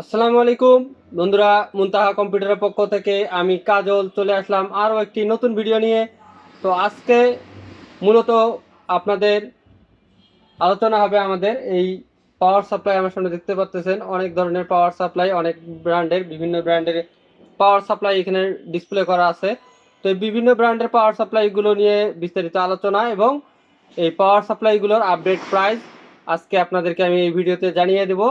আসসালামু আলাইকুম। বন্ধুরা, মুনতাহা কম্পিউটারের পক্ষ থেকে আমি কাজল চলে আসলাম আরও একটি নতুন ভিডিও নিয়ে। তো আজকে মূলত আপনাদের আলোচনা হবে আমাদের এই পাওয়ার সাপ্লাই, আমার সামনে দেখতে পাচ্ছেন অনেক ধরনের পাওয়ার সাপ্লাই, অনেক ব্র্যান্ডের, বিভিন্ন ব্র্যান্ডের পাওয়ার সাপ্লাই এখানে ডিসপ্লে করা আছে। তো বিভিন্ন ব্র্যান্ডের পাওয়ার সাপ্লাইগুলো নিয়ে বিস্তারিত আলোচনা এবং এই পাওয়ার সাপ্লাইগুলোর আপডেট প্রাইস আজকে আপনাদেরকে আমি এই ভিডিওতে জানিয়ে দেবো।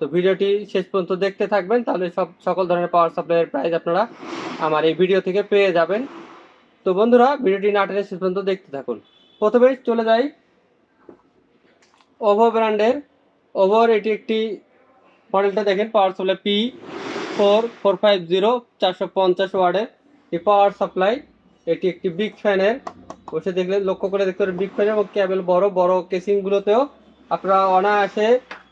তো ভিডিওটি শেষ পর্যন্ত দেখতে থাকবেন, তাহলে সব, সকল ধরনের পাওয়ার সাপ্লাইয়ের প্রাইস আপনারা আমার এই ভিডিও থেকে পেয়ে যাবেন। তো বন্ধুরা, ভিডিওটি না শেষ পর্যন্ত দেখতে থাকুন। প্রথমে চলে যাই। ওভো ব্র্যান্ডের ওভোর এটি একটি মডেলটা দেখেন power supply P four four five zero চারশো পঞ্চাশ ওয়ার্ডের এই পাওয়ার সাপ্লাই এটি একটি বিগ ফ্যানের বসে দেখলে, লক্ষ্য করে দেখতে পারেন বিগ ফ্যান এবং ক্যাবেল বড় বড় কেসিংগুলোতেও আপনারা অনায়াসে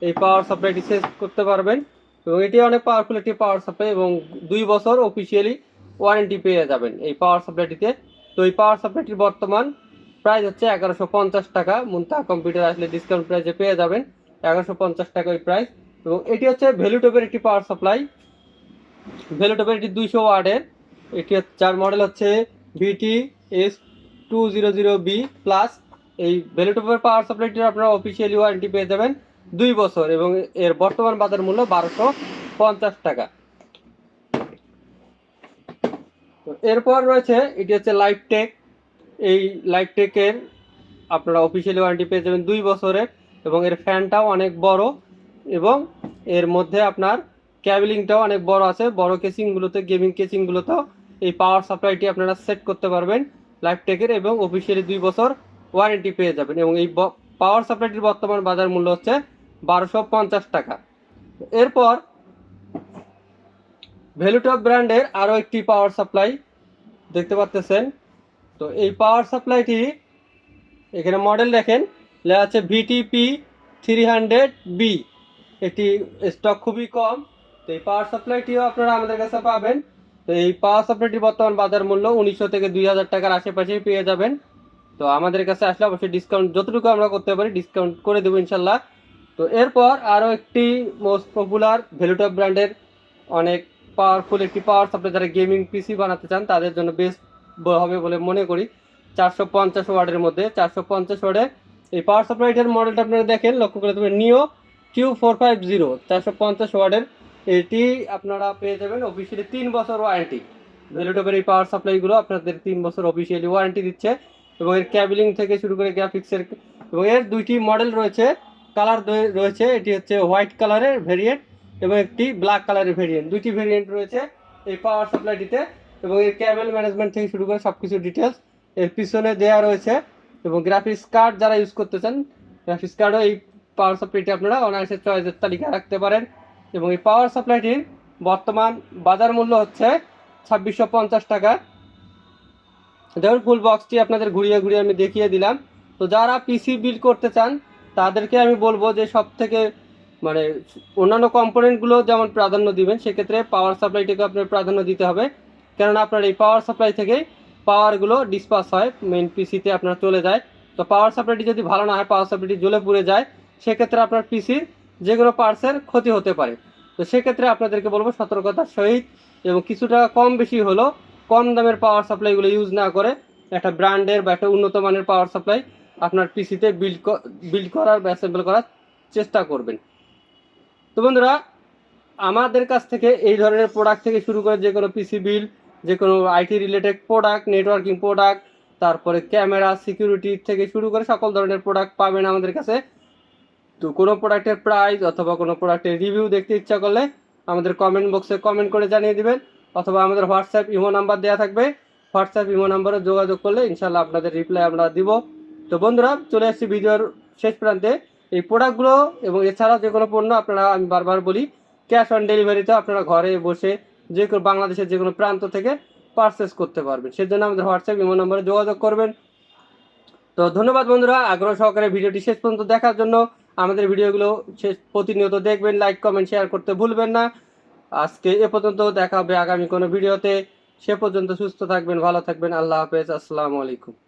এই পাওয়ার সাপ্লাইটি শেষ করতে পারবেন এবং এটি অনেক পাওয়ারফুল একটি পাওয়ার সাপ্লাই এবং দুই বছর অফিসিয়ালি ওয়ারেন্টি পেয়ে যাবেন এই পাওয়ার সাপ্লাইটিতে তো এই পাওয়ার সাপ্লাইটির বর্তমান প্রাইস হচ্ছে এগারোশো পঞ্চাশ টাকা। মুন্তা কম্পিউটার আসলে ডিসকাউন্ট প্রাইসে পেয়ে যাবেন এগারোশো পঞ্চাশ টাকা ওই প্রাইস এবং এটি হচ্ছে ভ্যালুটপের একটি পাওয়ার সাপ্লাই ভ্যালুটপের এটি দুইশো ওয়ার্ডের এটি যার মডেল হচ্ছে VT S two zero zero B plus এই ভ্যালুটপের পাওয়ার সাপ্লাইটির আপনারা অফিসিয়ালি ওয়ারেন্টি পেয়ে যাবেন। দুই বছর এবং এর বর্তমান বাজার মূল্য বারোশো পঞ্চাশ টাকা। এরপর রয়েছে, এটি হচ্ছে লাইফ টেক এই লাইফ টেকের আপনারা অফিসিয়ালি ওয়ারেন্টি পেয়ে যাবেন দুই বছরের এবং এর ফ্যানটাও অনেক বড় এবং এর মধ্যে আপনার ক্যাবলিংটাও অনেক বড় আছে। বড় কেসিংগুলোতে গেমিং কেসিংগুলোতেও এই পাওয়ার সাপ্লাইটি আপনারা সেট করতে পারবেন লাইফ টেকের এবং অফিসিয়ালি দুই বছর ওয়ারেন্টি পেয়ে যাবেন এবং এই পাওয়ার সাপ্লাইটির বর্তমান বাজার মূল্য হচ্ছে বারোশো পঞ্চাশ টাকা। এরপর ভ্যালুটপ ব্র্যান্ডের আরও একটি পাওয়ার সাপ্লাই দেখতে পাচ্তেছেন তো এই পাওয়ার সাপ্লাইটি এখানে মডেল দেখেন, লেখা আছে ভিটিপি থ্রি হান্ড্রেড বি এটি স্টক খুবই কম। তো এই পাওয়ার সাপ্লাইটিও আপনারা আমাদের কাছে পাবেন। তো এই পাওয়ার সাপ্লাইটির বর্তমান বাজার মূল্য উনিশশো থেকে দুই হাজার টাকার আশেপাশেই পেয়ে যাবেন। তো আমাদের কাছে আসলে অবশ্যই ডিসকাউন্ট যতটুকু আমরা করতে পারি ডিসকাউন্ট করে দেবো ইনশাল্লাহ। তো এরপর আরও একটি মোস্ট পপুলার ভ্যালুটপ ব্র্যান্ডের অনেক পাওয়ারফুল একটি পাওয়ার সাপ্লাই যারা গেমিং পিসি বানাতে চান, তাদের জন্য বেস্ট হবে বলে মনে করি। চারশো পঞ্চাশ ওয়ার্ডের মধ্যে, চারশো পঞ্চাশ ওয়ার্ডের এই পাওয়ার সাপ্লাইটার মডেলটা আপনারা দেখেন, লক্ষ্য করে দেবেন নিও কিউ ফোর ফাইভ জিরো চারশো পঞ্চাশ ওয়ার্ডের। এটি আপনারা পেয়ে যাবেন অফিসিয়ালি তিন বছর ওয়ারেন্টি ভ্যালুটপের এই পাওয়ার সাপ্লাইগুলো আপনাদের তিন বছর অফিসিয়ালি ওয়ারেন্টি দিচ্ছে এবং এর ক্যাবলিং থেকে শুরু করে গ্রাফিক্সের এবং এর দুইটি মডেল রয়েছে কালার রয়েছে, এটি হচ্ছে হোয়াইট কালারের ভেরিয়েন্ট এবং একটি ব্ল্যাক কালারের ভেরিয়েন্ট। দুটি ভেরিয়েন্ট রয়েছে এই পাওয়ার সাপ্লাইটিতে এবং এর ক্যাবেল ম্যানেজমেন্ট থেকে শুরু করে সব কিছু ডিটেলস এর পিছনে দেওয়া রয়েছে এবং গ্রাফিক্স কার্ড যারা ইউজ করতে চান গ্রাফিক্স কার্ডও এই পাওয়ার সাপ্লাইটি আপনারা অনায়াসে চয়েসের তালিকা রাখতে পারেন এবং এই পাওয়ার সাপ্লাইটির বর্তমান বাজার মূল্য হচ্ছে ছাব্বিশশো পঞ্চাশ টাকা। দেখুন ফুল বক্সটি আপনাদের ঘুরিয়ে ঘুরিয়ে আমি দেখিয়ে দিলাম। তো যারা পিসি বিল করতে চান তাদেরকে আমি বলব যে সব থেকে মানে অন্যান্য কম্পোনেন্টগুলো যেমন প্রাধান্য দিবেন, সেক্ষেত্রে পাওয়ার সাপ্লাইটিকে আপনার প্রাধান্য দিতে হবে। কেননা আপনার এই পাওয়ার সাপ্লাই থেকেই পাওয়ারগুলো ডিসপাস হয় মেন পিসিতে আপনার চলে যায়। তো পাওয়ার সাপ্লাইটি যদি ভালো না হয় পাওয়ার সাপ্লাইটি জ্বলে পুড়ে যায়, সেক্ষেত্রে আপনার পিসির যে কোনো পার্টসের ক্ষতি হতে পারে। তো সেক্ষেত্রে আপনাদেরকে বলব সতর্কতার সহিত এবং কিছু টাকা কম বেশি হলো কম দামের পাওয়ার সাপ্লাইগুলো ইউজ না করে একটা ব্র্যান্ডের বা একটা উন্নত মানের পাওয়ার সাপ্লাই আপনার পিসিতে বিল্ড বিল্ড করার বা অ্যাসেম্বল করার চেষ্টা করবেন। তো বন্ধুরা, আমাদের কাছ থেকে এই ধরনের প্রোডাক্ট থেকে শুরু করে যে কোনো পিসি বিল যে কোনো IT related product networking product তারপরে ক্যামেরা সিকিউরিটি থেকে শুরু করে সকল ধরনের প্রোডাক্ট পাবেন আমাদের কাছে। তো কোনো প্রোডাক্টের প্রাইস অথবা কোনো প্রোডাক্টের রিভিউ দেখতে ইচ্ছা করলে আমাদের কমেন্ট বক্সে কমেন্ট করে জানিয়ে দিবেন, অথবা আমাদের হোয়াটসঅ্যাপ ইমো নাম্বার দেওয়া থাকবে। হোয়াটসঅ্যাপ ইমো নাম্বারে যোগাযোগ করলে ইনশাল্লাহ আপনাদের রিপ্লাই আমরা দিব। তো বন্ধুরা, চলে আসছি ভিডিওর শেষ প্রান্তে। এই প্রোডাক্টগুলো এবং এছাড়াও যে কোনো পণ্য আপনারা, আমি বারবার বলি ক্যাশ অন ডেলিভারিতে আপনারা ঘরে বসে যে কোনো, বাংলাদেশের যে কোনো প্রান্ত থেকে পারচেস করতে পারবেন। সেজন্য আমাদের হোয়াটসঅ্যাপ ইমো নম্বরে যোগাযোগ করবেন। তো ধন্যবাদ বন্ধুরা, আগ্রহ সহকারে ভিডিওটি শেষ পর্যন্ত দেখার জন্য। আমাদের ভিডিওগুলো শেষ, প্রতিনিয়ত দেখবেন লাইক কমেন্ট শেয়ার করতে ভুলবেন না। আজকে এ পর্যন্ত দেখা হবে আগামী কোনো ভিডিওতে। সে পর্যন্ত সুস্থ থাকবেন, ভালো থাকবেন। আল্লাহ হাফেজ, আসসালামু আলাইকুম।